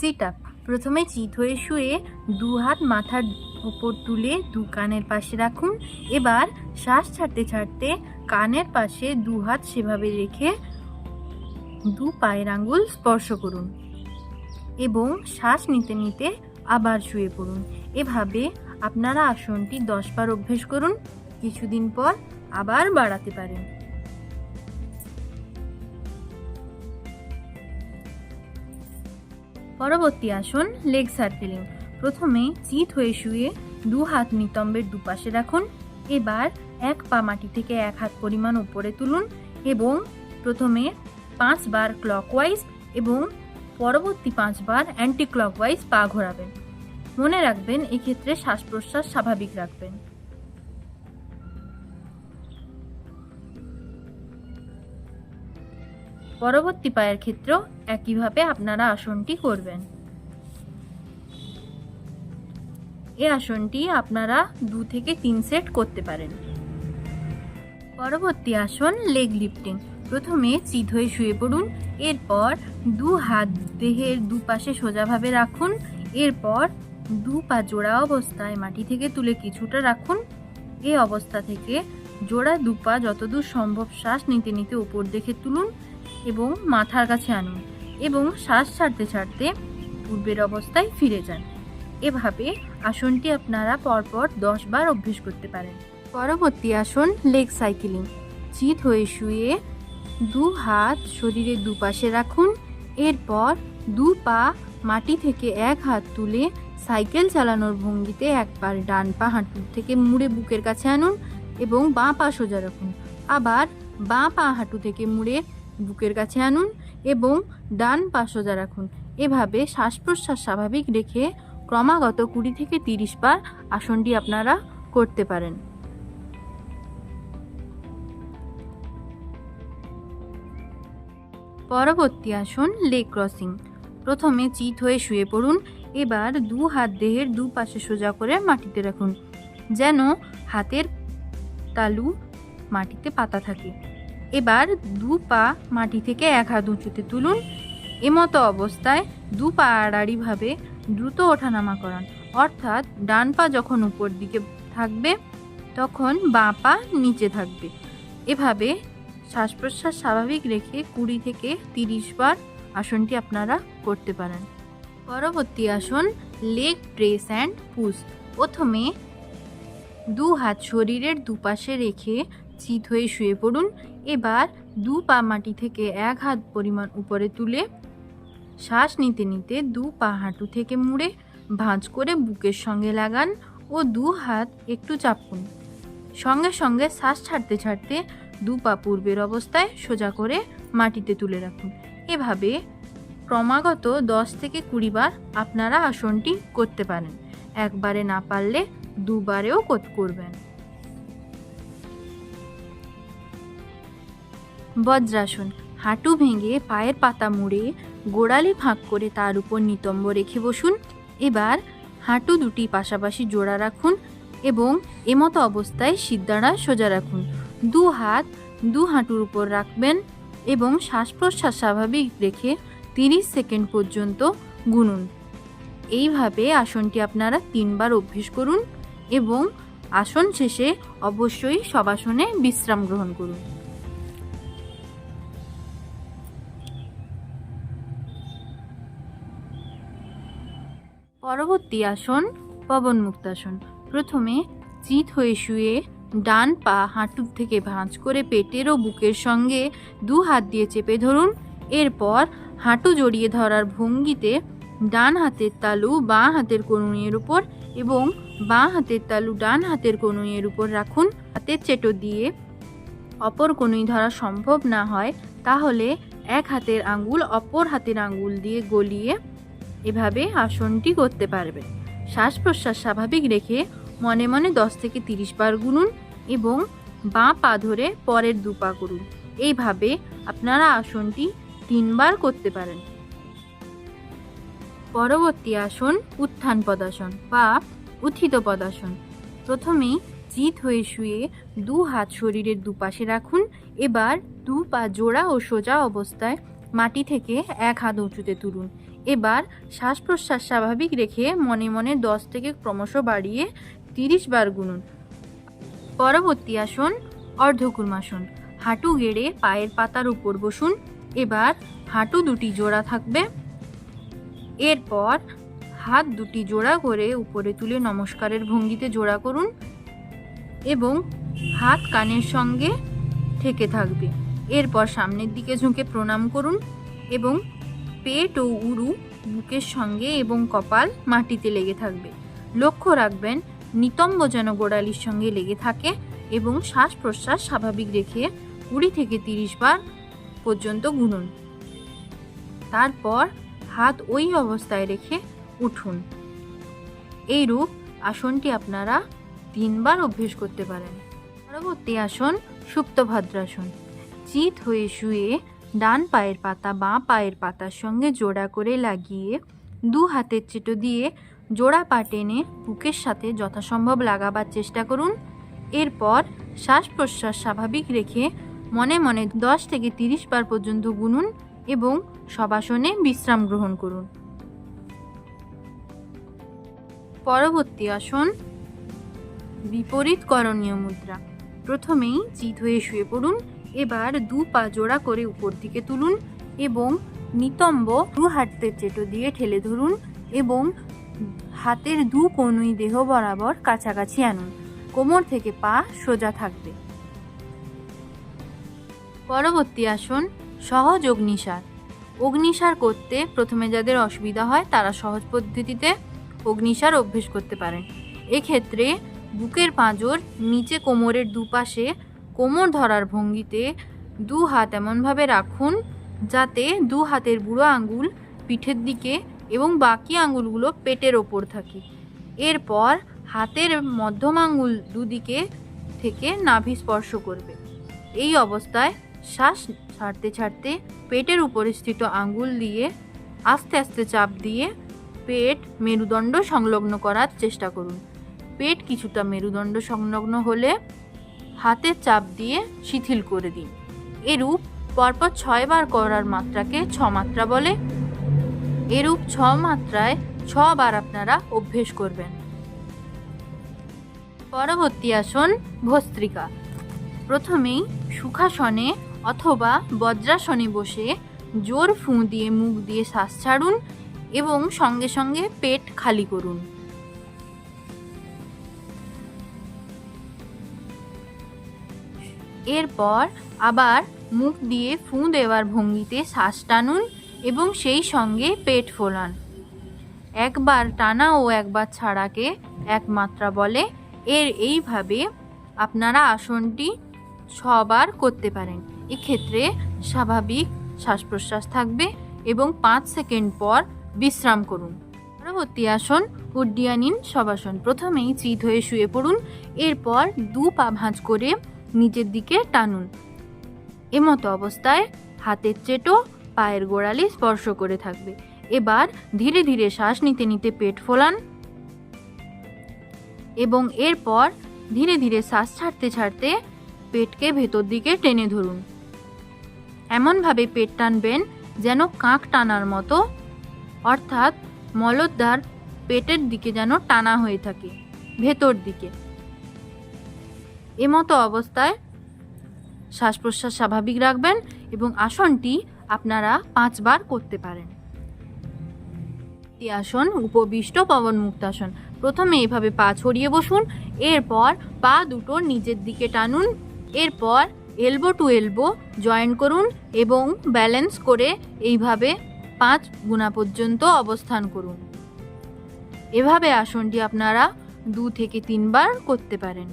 Sit up প্রথমে চিত হয়ে শুয়ে দু হাত মাথার উপর তুলে দু কানের পাশে রাখুন। এবার শ্বাস ছাড়তে ছাড়তে কানের পাশে দু হাত সেভাবে রেখে দু পায়ের আঙ্গুল স্পর্শ করুন এবং শ্বাস নিতে নিতে আবার শুয়ে পড়ুন। এভাবে আপনারা আসনটি দশ বার অভ্যেস করুন। কিছুদিন পর আবার বাড়াতে পারেন। পরবর্তী আসন লেগ সার্কেলিং প্রথমে চিত হয়ে শুয়ে দু হাত নিতম্বের দুপাশে রাখুন। এবার এক পা মাটি থেকে এক হাত পরিমাণ উপরে তুলুন এবং প্রথমে পাঁচবার ক্লকওয়াইজ এবং পরবর্তী পাঁচবার অ্যান্টি ক্লকওয়াইজ পা ঘোরাবেন। মনে রাখবেন, এক্ষেত্রে শ্বাস প্রশ্বাস স্বাভাবিক রাখবেন। পরবর্তী পায়ের ক্ষেত্রেও একইভাবে আপনারা আসনটি করবেন। এই আসনটি আপনারা দু থেকে তিন সেট করতে পারেন। পরবর্তী আসন লেগ লিফটিং। প্রথমে চিত হয়ে শুয়ে পড়ুন, এরপর দু হাত দেহের দুপাশে সোজাভাবে রাখুন, এরপর দু পা জোড়া অবস্থায় মাটি থেকে তুলে কিছুটা রাখুন। এই অবস্থা থেকে জোড়া দু পা যতদূর সম্ভব শ্বাস নিতে নিতে উপর দেখে তুলুন এবং মাথার কাছে আনুন এবং শ্বাস ছাড়তে ছাড়তে পূর্বের অবস্থায় ফিরে যান। এভাবে আসনটি আপনারা পরপর দশ বার অভ্যেস করতে পারেন। পরবর্তী আসন লেগ সাইকেলিং চিত হয়ে শুয়ে দু হাত শরীরের দুপাশে রাখুন, এরপর দু পা মাটি থেকে এক হাত তুলে সাইকেল চালানোর ভঙ্গিতে একবার ডান পা হাঁটুর থেকে মুড়ে বুকের কাছে আনুন এবং বাঁ পা সোজা রাখুন। আবার বাঁ পা হাঁটু থেকে মুড়ে বুকের কাছে আনুন এবং ডান পা সোজা রাখুন। এভাবে শ্বাস প্রশ্বাস স্বাভাবিক রেখে ক্রমাগত কুড়ি থেকে তিরিশ বার আসনটি আপনারা করতে পারেন। পরবর্তী আসন লেগ ক্রসিং। প্রথমে চিত হয়ে শুয়ে পড়ুন, এবার দু হাত দেহের দু পাশে সোজা করে মাটিতে রাখুন, যেন হাতের তালু মাটিতে পাতা থাকে। এবার দু পা মাটি থেকে এক হাত উঁচুতে তুলুন। এমতো অবস্থায় দু পা আড়াআড়িভাবে দ্রুত ওঠানামা করান। অর্থাৎ ডান পা যখন উপর দিকে থাকবে, তখন বাঁ পা নিচে থাকবে। এভাবে শ্বাস প্রশ্বাস স্বাভাবিক রেখে কুড়ি থেকে তিরিশ বার আসনটি আপনারা করতে পারেন। পরবর্তী আসন লেগ প্রেস অ্যান্ড পুশ প্রথমে দু হাত শরীরের দুপাশে রেখে চিত হয়ে শুয়ে পড়ুন। এবার দু পা মাটি থেকে এক হাত পরিমাণ উপরে তুলে শ্বাস নিতে নিতে দু পা হাঁটু থেকে মুড়ে ভাঁজ করে বুকের সঙ্গে লাগান ও দু হাত একটু চাপুন। সঙ্গে সঙ্গে শ্বাস ছাড়তে ছাড়তে দু পা পূর্বের অবস্থায় সোজা করে মাটিতে তুলে রাখুন। এভাবে ক্রমাগত দশ থেকে কুড়ি বার আপনারা আসনটি করতে পারেন। একবারে না পারলে দুবারেও করবেন। বজ্রাসন। হাঁটু ভেঙে পায়ের পাতা মুড়ে গোড়ালি ফাঁক করে তার উপর নিতম্ব রেখে বসুন। এবার হাঁটু দুটি পাশাপাশি জোড়া রাখুন এবং এমতো অবস্থায় সিদ্ধারা সোজা রাখুন। দু হাত দু হাঁটুর উপর রাখবেন এবং শ্বাস প্রশ্বাস স্বাভাবিক রেখে তিরিশ সেকেন্ড পর্যন্ত গুনুন। এইভাবে আসনটি আপনারা তিনবার অভ্যেস করুন এবং আসন শেষে অবশ্যই সবাসনে বিশ্রাম গ্রহণ করুন। পরবর্তী আসন পবন মুক্তাসন প্রথমে চিত হয়ে শুয়ে ডান পা হাঁটুর থেকে ভাঁজ করে পেটের ও বুকের সঙ্গে দু হাত দিয়ে চেপে ধরুন। এরপর হাঁটু জড়িয়ে ধরার ভঙ্গিতে ডান হাতের তালু বাঁ হাতের কনুইয়ের উপর এবং বাঁ হাতের তালু ডান হাতের কনুইয়ের উপর রাখুন। হাতের চেটো দিয়ে অপর কনুই ধরা সম্ভব না হয়, তাহলে এক হাতের আঙ্গুল অপর হাতের আঙ্গুল দিয়ে গলিয়ে এভাবে আসনটি করতে পারবেন। শ্বাস প্রশ্বাস স্বাভাবিক রেখে মনে মনে দশ থেকে তিরিশ বার গুনুন এবং বাঁ পা ধরে পরের দু পা করুন। এইভাবে আপনারা আসনটি তিনবার করতে পারেন। পরবর্তী আসন উত্থান পদাসন বা উত্থিত পদাসন। প্রথমেই চিত হয়ে শুয়ে দু হাত শরীরের দুপাশে রাখুন। এবার দু পা জোড়া ও সোজা অবস্থায় মাটি থেকে এক হাত উঁচুতে তুলুন। এবার শ্বাস প্রশ্বাস স্বাভাবিক রেখে মনে মনে দশ থেকে ক্রমশ বাড়িয়ে তিরিশ বার গুনুন। পরবর্তী আসন অর্ধকুর্মাসন হাঁটু গেড়ে পায়ের পাতার উপর বসুন। এবার হাঁটু দুটি জোড়া থাকবে। এরপর হাত দুটি জোড়া করে উপরে তুলে নমস্কারের ভঙ্গিতে জোড়া করুন এবং হাত কানের সঙ্গে ঠেকে থাকবে। এরপর সামনের দিকে ঝুঁকে প্রণাম করুন এবং পেট ও উরু, বুকের সঙ্গে এবং কপাল মাটিতে লেগে থাকবে। লক্ষ্য রাখবেন, নিতম্ব যেন গোড়ালির সঙ্গে লেগে থাকে এবং শ্বাস প্রশ্বাস স্বাভাবিক রেখে কুড়ি থেকে তিরিশ বার পর্যন্ত গুনুন। তারপর হাত ওই অবস্থায় রেখে উঠুন। এইরূপ আসনটি আপনারা তিনবার অভ্যেস করতে পারেন। পরবর্তী আসন সুপ্তভদ্রাসন চিত হয়ে শুয়ে ডান পায়ের পাতা বাঁ পায়ের পাতার সঙ্গে জোড়া করে লাগিয়ে দু হাতের চেটো দিয়ে জোড়া পা টেনে বুকের সাথে যথাসম্ভব লাগাবার চেষ্টা করুন। এরপর শ্বাস প্রশ্বাস স্বাভাবিক রেখে মনে মনে দশ থেকে তিরিশ বার পর্যন্ত গুনুন এবং সবাসনে বিশ্রাম গ্রহণ করুন। পরবর্তী আসন, বিপরীত করণীয় মুদ্রা। প্রথমেই চিত হয়ে শুয়ে পড়ুন এবার দু পা জোড়া করে উপর দিকে তুলুন এবং নিতম্ব দু হাতের চেটো দিয়ে ঠেলে ধরুন এবং হাতের দু কনুই দেহ বরাবর কাছাকাছি আনুন। কোমর থেকে পা সোজা থাকবে। পরবর্তী আসন, সহজ অগ্নিসার। অগ্নিসার করতে প্রথমে যাদের অসুবিধা হয় তারা সহজ পদ্ধতিতে অগ্নিসার অভ্যেস করতে পারেন। এক্ষেত্রে বুকের পাঁজর নিচে কোমরের দুপাশে কোমর ধরার ভঙ্গিতে দু হাত এমনভাবে রাখুন যাতে দু হাতের বুড়ো আঙ্গুল পিঠের দিকে এবং বাকি আঙ্গুলগুলো পেটের ওপর থাকে। এরপর হাতের মধ্যম আঙ্গুল দুদিকে থেকে নাভি স্পর্শ করবে। এই অবস্থায় শ্বাস ছাড়তে ছাড়তে পেটের উপরে স্থিত আঙ্গুল দিয়ে আস্তে আস্তে চাপ দিয়ে পেট মেরুদণ্ড সংলগ্ন করার চেষ্টা করুন। পেট কিছুটা মেরুদণ্ড সংলগ্ন হলে হাতের চাপ দিয়ে শিথিল করে দিন। এরূপ পরপর ছয়বার করার মাত্রাকে ছ মাত্রা বলে। এরূপ ছ মাত্রায় ছবার আপনারা অভ্যেস করবেন। পরবর্তী আসন ভস্ত্রিকা। প্রথমেই সুখাসনে অথবা বজ্রাসনে বসে জোর ফুঁ দিয়ে মুখ দিয়ে শ্বাস ছাড়ুন এবং সঙ্গে সঙ্গে পেট খালি করুন। এরপর আবার মুখ দিয়ে ফুঁ দেওয়ার ভঙ্গিতে শ্বাস টানুন এবং সেই সঙ্গে পেট ফোলান। একবার টানা ও একবার ছাড়াকে একমাত্রা বলে, এর এইভাবে আপনারা আসনটি ছবার করতে পারেন। এক্ষেত্রে স্বাভাবিক শ্বাস প্রশ্বাস থাকবে এবং পাঁচ সেকেন্ড পর বিশ্রাম করুন। পরবর্তী আসন, উড্ডিয়ানিন সবাসন প্রথমেই চিত হয়ে শুয়ে পড়ুন, এরপর দু পা ভাঁজ করে নিচের দিকে টানুন। এমতো অবস্থায় হাতের চেটো, পায়ের গোড়ালি স্পর্শ করে থাকবে। এবার ধীরে ধীরে শ্বাস নিতে নিতে পেট ফোলান এবং এরপর ধীরে ধীরে শ্বাস ছাড়তে ছাড়তে পেটকে ভেতর দিকে টেনে ধরুন। এমনভাবে পেট টানবেন যেন কাঁক টানার মতো, অর্থাৎ মলদ্বার পেটের দিকে যেন টানা হয়ে থাকে, ভেতর দিকে। এমতো অবস্থায় শ্বাস প্রশ্বাস স্বাভাবিক রাখবেন এবং আসনটি আপনারা পাঁচবার করতে পারেন। আসন উপবিষ্ট পবন মুক্তাসন প্রথমে এভাবে পা ছড়িয়ে বসুন, এরপর পা দুটো নিজের দিকে টানুন, এরপর এলবো টু এলবো জয়েন করুন এবং ব্যালেন্স করে এইভাবে পাঁচ গুণা পর্যন্ত অবস্থান করুন। এভাবে আসনটি আপনারা দু থেকে তিনবার করতে পারেন।